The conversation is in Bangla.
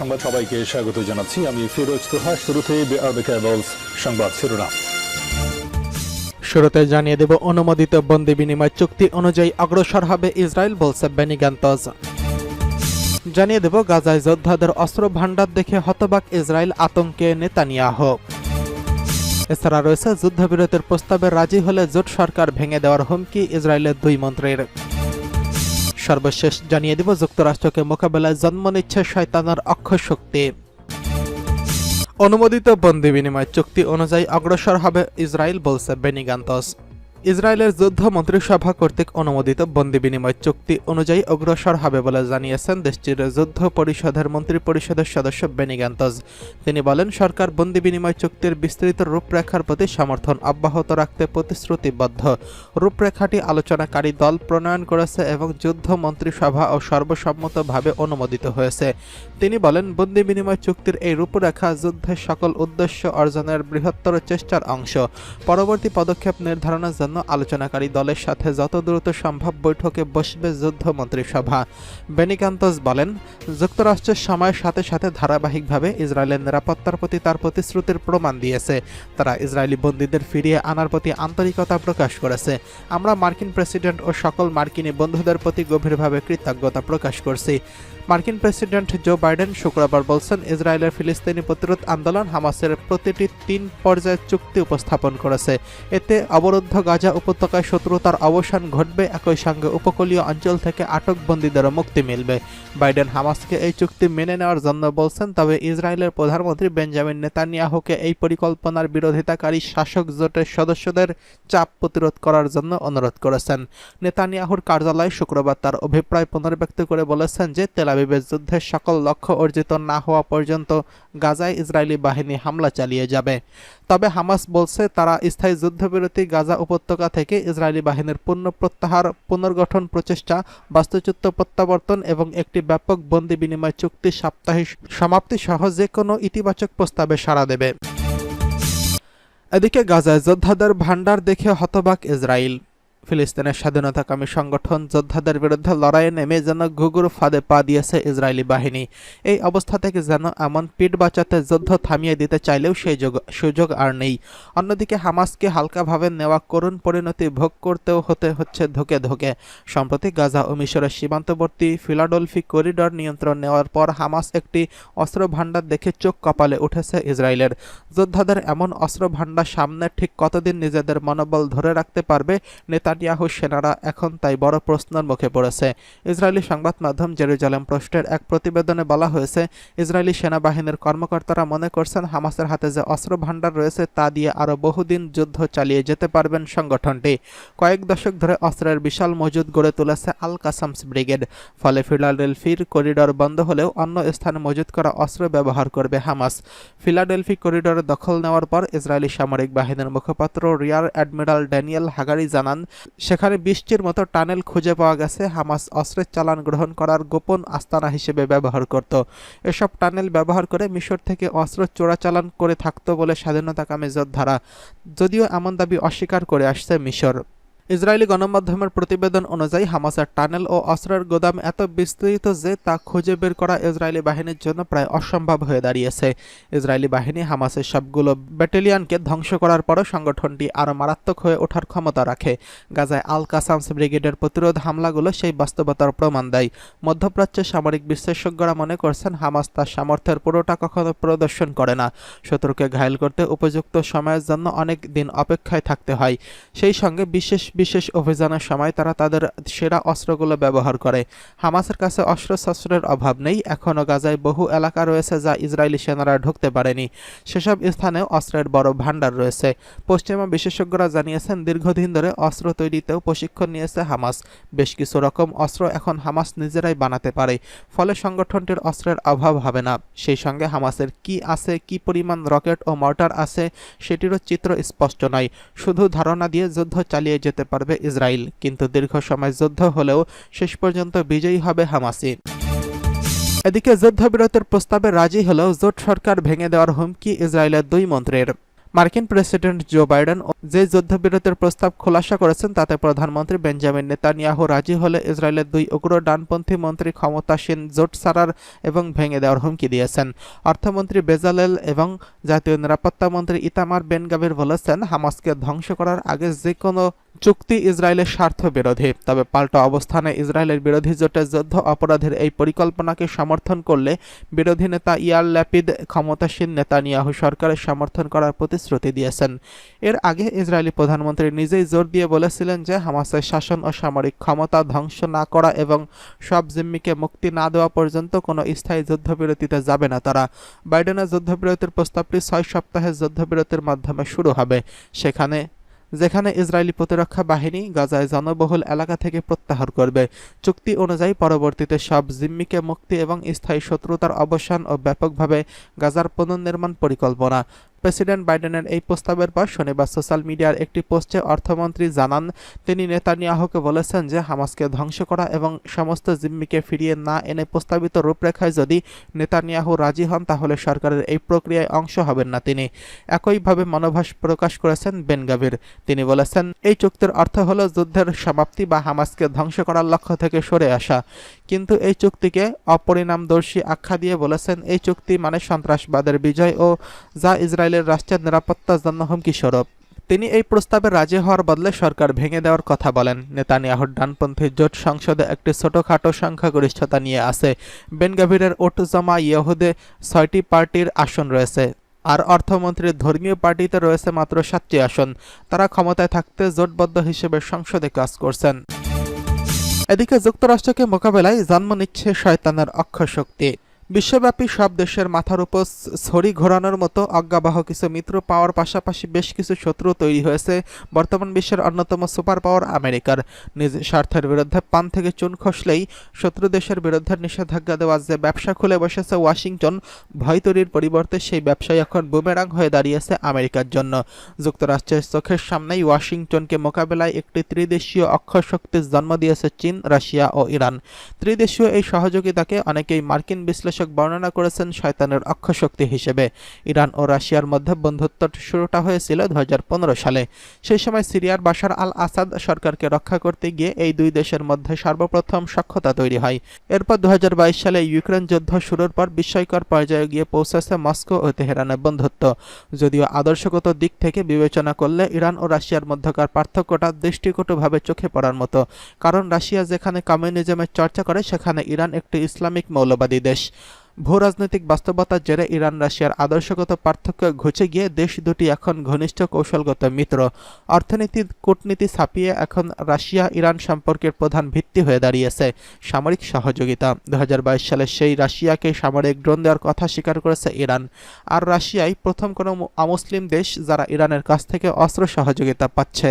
সংবাদ সবাইকে স্বাগত জানাচ্ছি। আমি ফিরোজ তোহা শুরুতে সংবাদ শিরোনাম। শুরুতে জানিয়ে দেব, অনুমোদিত বন্দি বিনিময় চুক্তি অনুযায়ী অগ্রসর হবে ইসরায়েল, বলছে বেনি গান্তজ জানিয়ে দেব, গাজায় যোদ্ধাদের অস্ত্র ভাণ্ডার দেখে হতবাক ইসরায়েল আতঙ্কে নেতানিয়াহ। এছাড়া রয়েছে যুদ্ধবিরতির প্রস্তাবে রাজি হলে জোট সরকার ভেঙে দেওয়ার হুমকি ইসরায়েলের দুই মন্ত্রীর। সর্বশেষ জানিয়ে দিব, যুক্তরাষ্ট্রকে মোকাবেলায় জন্ম নিচ্ছে শয়তানার অক্ষ শক্তি। অনুমোদিত বন্দি বিনিময় চুক্তি অনুযায়ী অগ্রসর হবে ইসরায়েল, বলছে বেনিগান্তস। ইসরায়েলের যুদ্ধ মন্ত্রিসভা কর্তৃক অনুমোদিত বন্দি বিনিময় চুক্তি অনুযায়ী অগ্রসর হবে বলে জানিয়েছেন দেশটির যুদ্ধ পরিষদের মন্ত্রী পরিষদের সদস্য বেনিগান্তজ তিনি বলেন, সরকার বন্দি বিনিময় চুক্তির বিস্তৃত রূপরেখার প্রতি সমর্থন অব্যাহত রাখতে প্রতিশ্রুতিবদ্ধ। রূপরেখাটি আলোচনাকারী দল প্রণয়ন করেছে এবং যুদ্ধ মন্ত্রিসভা ও সর্বসম্মতভাবে অনুমোদিত হয়েছে। তিনি বলেন, বন্দি বিনিময় চুক্তির এই রূপরেখা যুদ্ধের সকল উদ্দেশ্য অর্জনের বৃহত্তর চেষ্টার অংশ। পরবর্তী পদক্ষেপ নির্ধারণের জন্য আলোচনাকারী দলের সাথে যত দ্রুত সম্ভব বৈঠকে বসবে যুদ্ধ মন্ত্রিসভা। বেনিকান্তস বলেন, যুক্তরাষ্ট্রের সময়ের সাথে সাথে ধারাবাহিকভাবে ইসরায়েলের নিরাপত্তার প্রতি তার প্রতিশ্রুতির প্রমাণ দিয়েছে। তারা ইসরায়েলি বন্দীদের ফিরিয়ে আনার প্রতি আন্তরিকতা প্রকাশ করেছে। আমরা মার্কিন প্রেসিডেন্ট ও সকল মার্কিনী বন্ধুদের প্রতি গভীরভাবে কৃতজ্ঞতা প্রকাশ করছি। মার্কিন প্রেসিডেন্ট জো বাইডেন শুক্রবার বলছেন, ইসরায়েলের ফিলিস্তিনি প্রতিরোধ আন্দোলন হামাসের প্রতিটি তিন পর্যায়ের চুক্তি উপস্থাপন করেছে। এতে অবরুদ্ধ গাজা উপত্যকায় শত্রুতার অবসান ঘটবে, একই সঙ্গে উপকূলীয় অঞ্চল থেকে আটক বন্দীদেরও মুক্তি মিলবে। বাইডেন হামাসকে এই চুক্তি মেনে নেওয়ার জন্য বলছেন, তবে ইসরায়েলের প্রধানমন্ত্রী বেঞ্জামিন নেতানিয়াহুকে এই পরিকল্পনার বিরোধিতাকারী শাসক জোটের সদস্যদের চাপ প্রতিরোধ করার জন্য অনুরোধ করেছেন। নেতানিয়াহুর কার্যালয় শুক্রবার তার অভিপ্রায় পুনর্ব্যক্ত করে বলেছেন যে তেলাবিবের যুদ্ধের সকল লক্ষ্য অর্জিত না হওয়া পর্যন্ত গাজায় ইসরায়েলি বাহিনী হামলা চালিয়ে যাবে। তবে হামাস বলছে তারা স্থায়ী যুদ্ধবিরতি গাজা উপত্যকা থেকে ইসরায়েলি বাহিনীর পূর্ণ প্রত্যাহার পুনর্গঠন প্রচেষ্টা, বাস্তুচ্যুত প্রত্যাবর্তন এবং একটি ব্যাপক বন্দি বিনিময় চুক্তি সাপ্তাহিক সমাপ্তি সহ যে কোনো ইতিবাচক প্রস্তাবে সাড়া দেবে। এদিকে গাজায় যোদ্ধাদের ভাণ্ডার দেখে হতবাক ইসরায়েল। ফিলিস্তিনের স্বাধীনতাকামী সংগঠন যোদ্ধাদের বিরুদ্ধে লড়াইয়ে নেমে যেন ঘুঘুর ফাঁদে পা দিয়েছে ইসরায়েলি বাহিনী। এই অবস্থা থেকে যেন এমন পিঠ বাঁচাতে যুদ্ধ থামিয়ে দিতে চাইলেও সেই যোগ- সুযোগ আর নেই। অন্যদিকে হামাসকে হালকাভাবে নেওয়া করুণ পরিণতি ভোগ করতেও হতে হচ্ছে ধোকে ধোকে। সম্প্রতি গাজা ও মিশরের সীমান্তবর্তী ফিলাডলফি করিডর নিয়ন্ত্রণ নেওয়ার পর হামাস একটি অস্ত্র ভাণ্ডার দেখে চোখ কপালে উঠেছে ইসরায়েলের। যোদ্ধাদের এমন অস্ত্র ভাণ্ডার সামনে ঠিক কতদিন নিজেদের মনোবল ধরে রাখতে পারবে নেতানিয়াহু সেনারা এখন তাই বড় প্রশ্নের মুখে পড়েছে। ইসরায়েলি সংবাদ মাধ্যম জেরুজালেম পোস্টের এক প্রতিবেদনে বলা হয়েছে, ইসরায়েলি সেনাবাহিনীর কর্মকর্তারা মনে করছেন হামাসের হাতে যে অস্ত্র ভাণ্ডার রয়েছে তা দিয়ে আরও বহুদিন যুদ্ধ চালিয়ে যেতে পারবেন সংগঠনটি। কয়েক দশক ধরে অস্ত্রের বিশাল মজুদ গড়ে তুলেছে আল কাসামস ব্রিগেড। ফলে ফিলাডেলফির করিডর বন্ধ হলেও অন্য স্থানে মজুদ করা অস্ত্র ব্যবহার করবে হামাস। ফিলাডেলফি করিডর দখল নেওয়ার পর ইসরায়েলি সামরিক বাহিনীর মুখপাত্র রিয়ার অ্যাডমিরাল ড্যানিয়েল হাগারি জানান সেখানে বৃষ্টির মতো টানেল খুঁজে পাওয়া গেছে। হামাস অস্ত্রের চালান গ্রহণ করার গোপন আস্তানা হিসেবে ব্যবহার করত। এসব টানেল ব্যবহার করে মিশর থেকে অস্ত্র চোরাচালান করে থাকত বলে স্বাধীনতাকামী যোদ্ধারা। যদিও এমন দাবি অস্বীকার করে আসছে মিশর। ইসরায়েলি গণমাধ্যমের প্রতিবেদন অনুযায়ী, হামাসের টানেল ও অস্ত্রের গোদাম এত বিস্তৃত যে তা খুঁজে বের করা ইসরায়েলি বাহিনীর জন্য প্রায় অসম্ভব হয়ে দাঁড়িয়েছে। ইসরায়েলি বাহিনী হামাসের সবগুলো ব্যাটালিয়নকে ধ্বংস করার পরও সংগঠনটি আরও মারাত্মক হয়ে ওঠার ক্ষমতা রাখে। গাজায় আল কাসামস ব্রিগেডের প্রতিরোধ হামলাগুলো সেই বাস্তবতার প্রমাণ দেয়। মধ্যপ্রাচ্যের সামরিক বিশেষজ্ঞরা মনে করছেন, হামাস তার সামর্থ্যের পুরোটা কখনো প্রদর্শন করে না। শত্রুকে ঘায়েল করতে উপযুক্ত সময়ের জন্য অনেক দিন অপেক্ষায় থাকতে হয়। সেই সঙ্গে বিশেষ বিশেষ অভিযানের সময় তারা তাদের সেরা অস্ত্রগুলো ব্যবহার করে। হামাসের কাছে অস্ত্রশস্ত্রের অভাব নেই। এখনও গাজায় বহু এলাকা রয়েছে যা ইসরায়েলি সেনারা ঢুকতে পারেনি। সেসব স্থানেও অস্ত্রের বড় ভাণ্ডার রয়েছে। পশ্চিমা বিশেষজ্ঞরা জানিয়েছেন, দীর্ঘদিন ধরে অস্ত্র তৈরিতেও প্রশিক্ষণ নিয়েছে হামাস। বেশ কিছু রকম অস্ত্র এখন হামাস নিজেরাই বানাতে পারে, ফলে সংগঠনটির অস্ত্রের অভাব হবে না। সেই সঙ্গে হামাসের কি আছে, কি পরিমাণ রকেট ও মর্টার আছে, সেটিরও চিত্র স্পষ্ট নয়। শুধু ধারণা দিয়ে যুদ্ধ চালিয়ে যেতে পারবে ইসরায়েল, কিন্তু দীর্ঘ সময় যুদ্ধ হলেও শেষ পর্যন্ত বিজয়ী হবে হামাসি এদিকে যুদ্ধবিরতির প্রস্তাবে রাজি হলেও জোট সরকার ভেঙে দেওয়ার হুমকি ইসরায়েলের দুই মন্ত্রীর। মার্কিন প্রেসিডেন্ট জো বাইডেন যে যুদ্ধবিরতির প্রস্তাব খোলাসা করেছেন, তাতে প্রধানমন্ত্রী বেঞ্জামিন নেতানিয়াহু রাজি হলে ইসরায়েলের দুই উগ্র ডানপন্থী মন্ত্রী ক্ষমতাসীন জোট সারার এবং ভেঙে দেওয়ার হুমকি দিয়েছেন। অর্থমন্ত্রী বেজালেল এবং জাতীয় নিরাপত্তা মন্ত্রী ইতামার বেন গাবির বলেছেন, হামাসকে ধ্বংস করার আগে যে কোনো চুক্তি ইসরায়েলের স্বার্থ বিরোধী। তবে পাল্টা অবস্থানে ইসরায়েলের বিরোধী জোটের যুদ্ধ অপরাধের এই পরিকল্পনাকে সমর্থন করলে বিরোধী নেতা ইয়ার ল্যাপিদ ক্ষমতাসীন নেতানিয়াহু সরকারের সমর্থন করার প্রতিশ্রুতি দিয়েছেন। এর আগে ইসরায়েলি প্রধানমন্ত্রী নিজেই জোর দিয়ে বলেছিলেন যে হামাসের শাসন ও সামরিক ক্ষমতা ধ্বংস না করা এবং সব জিম্মিকে মুক্তি না দেওয়া পর্যন্ত কোনো স্থায়ী যুদ্ধবিরতিতে যাবে না তারা। বাইডেনের যুদ্ধবিরতির প্রস্তাবটি ছয় সপ্তাহের যুদ্ধবিরতির মাধ্যমে শুরু হবে। সেখানে যেখানে ইসরায়েলি প্রতিরক্ষা বাহিনী গাজায় জনবহুল এলাকা থেকে প্রত্যাহার করবে। চুক্তি অনুযায়ী পরবর্তীতে সব জিম্মিকে মুক্তি এবং স্থায়ী শত্রুতার অবসান ও ব্যাপকভাবে গাজার পুনর্নির্মাণ পরিকল্পনা। প্রেসিডেন্ট বাইডেনের এই প্রস্তাবের পর শনিবার সোশ্যাল মিডিয়ার একটি পোস্টে অর্থমন্ত্রী জানান, তিনি নেতানিয়াহুকে বলেছেন যে হামাসকে ধ্বংস করা এবং সমস্ত জিম্মিকে ফিরিয়ে না এনে প্রস্তাবিত রূপরেখায় যদি নেতানিয়াহু রাজি হন, তাহলে সরকারের এই প্রক্রিয়ায় অংশ হবেন না তিনি। একইভাবে মনোভাস প্রকাশ করেছেন বেনগাভির। তিনি বলেছেন, এই চুক্তির অর্থ হল যুদ্ধের সমাপ্তি বা হামাসকে ধ্বংস করার লক্ষ্য থেকে সরে আসা। কিন্তু এই চুক্তিকে অপরিণামদর্শী আখ্যা দিয়ে বলেছেন, এই চুক্তি মানে সন্ত্রাসবাদের বিজয় ও যা ইসরায়েলের রাষ্ট্রের নিরাপত্তার জন্য হুমকি স্বরূপ। তিনি এই প্রস্তাবে রাজি হওয়ার বদলে সরকার ভেঙে দেওয়ার কথা বলেন। নেতানিয়াহুর ডানপন্থী জোট সংসদে একটি ছোটখাটো সংখ্যাগরিষ্ঠতা নিয়ে আছে। বেনগাভিরের ওট জমা ইহুদে ছয়টি পার্টির আসন রয়েছে। আর অর্থমন্ত্রীর ধর্মীয় পার্টিতে রয়েছে মাত্র সাতটি আসন। তারা ক্ষমতায় থাকতে জোটবদ্ধ হিসেবে সংসদে কাজ করছেন। এদিকে যুক্তরাষ্ট্রকে মোকাবেলায় জন্ম নিচ্ছে শয়তানের অক্ষয় শক্তি। বিশ্বব্যাপী সব দেশের মাথার উপর ছড়ি ঘোরানোর মতো অজ্ঞাবহ কিছু মিত্র পাওয়ার পাশাপাশি বেশ কিছু শত্রু তৈরি হয়েছে। বর্তমান বিশ্বের অন্যতম সুপার পাওয়ার আমেরিকার। নিজ স্বার্থের বিরুদ্ধে পান থেকে চুন খসলেই শত্রু দেশের বিরুদ্ধে নিষেধাজ্ঞা দেওয়ার যে ব্যবসা খুলে বসেছে ওয়াশিংটন, ভয় তৈরির পরিবর্তে সেই ব্যবসায় এখন বুমেরাং হয়ে দাঁড়িয়েছে আমেরিকার জন্য। যুক্তরাষ্ট্রের চোখের সামনেই ওয়াশিংটনকে মোকাবেলায় একটি ত্রিদেশীয় অক্ষয় শক্তির জন্ম দিয়েছে চীন, রাশিয়া ও ইরান। ত্রিদেশীয় এই সহযোগিতাকে অনেকেই মার্কিন বিশ্লেষক বর্ণনা করেছেন শয়তানের অক্ষশক্তি হিসেবে। ইরান ও রাশিয়ার মধ্যে বন্ধুত্ব শুরুটা হয়েছিল দু সালে। সেই সময় সিরিয়ার বাশার আল আসাদ সরকারকে রক্ষা করতে গিয়ে এই দুই দেশের মধ্যে সর্বপ্রথম সক্ষতা তৈরি হয়। এরপর দু সালে ইউক্রেন যুদ্ধ শুরুর পর বিস্ময়কর পর্যায়ে গিয়ে পৌঁছেছে মস্কো ও তেহরানের বন্ধুত্ব। যদিও আদর্শগত দিক থেকে বিবেচনা করলে ইরান ও রাশিয়ার মধ্যকার পার্থক্যটা দৃষ্টিকটুভাবে চোখে পড়ার মতো। কারণ রাশিয়া যেখানে কমিউনিজমের চর্চা করে, সেখানে ইরান একটি ইসলামিক মৌলবাদী দেশ। ভূ রাজনৈতিক বাস্তবতার জেরে ইরান, রাশিয়ার আদর্শগত পার্থক্য ঘুচে গিয়ে দেশ দুটি এখন ঘনিষ্ঠ কৌশলগত মিত্র। অর্থনীতি কূটনীতি ছাপিয়ে এখন রাশিয়া ইরান সম্পর্কের প্রধান ভিত্তি হয়ে দাঁড়িয়েছে। সামরিক সহযোগিতা। দু হাজার বাইশ সালে সেই রাশিয়াকে সামরিক ড্রোন দেওয়ার কথা স্বীকার করেছে ইরান। আর রাশিয়াই প্রথম কোনো অমুসলিম দেশ যারা ইরানের কাছ থেকে অস্ত্র সহযোগিতা পাচ্ছে।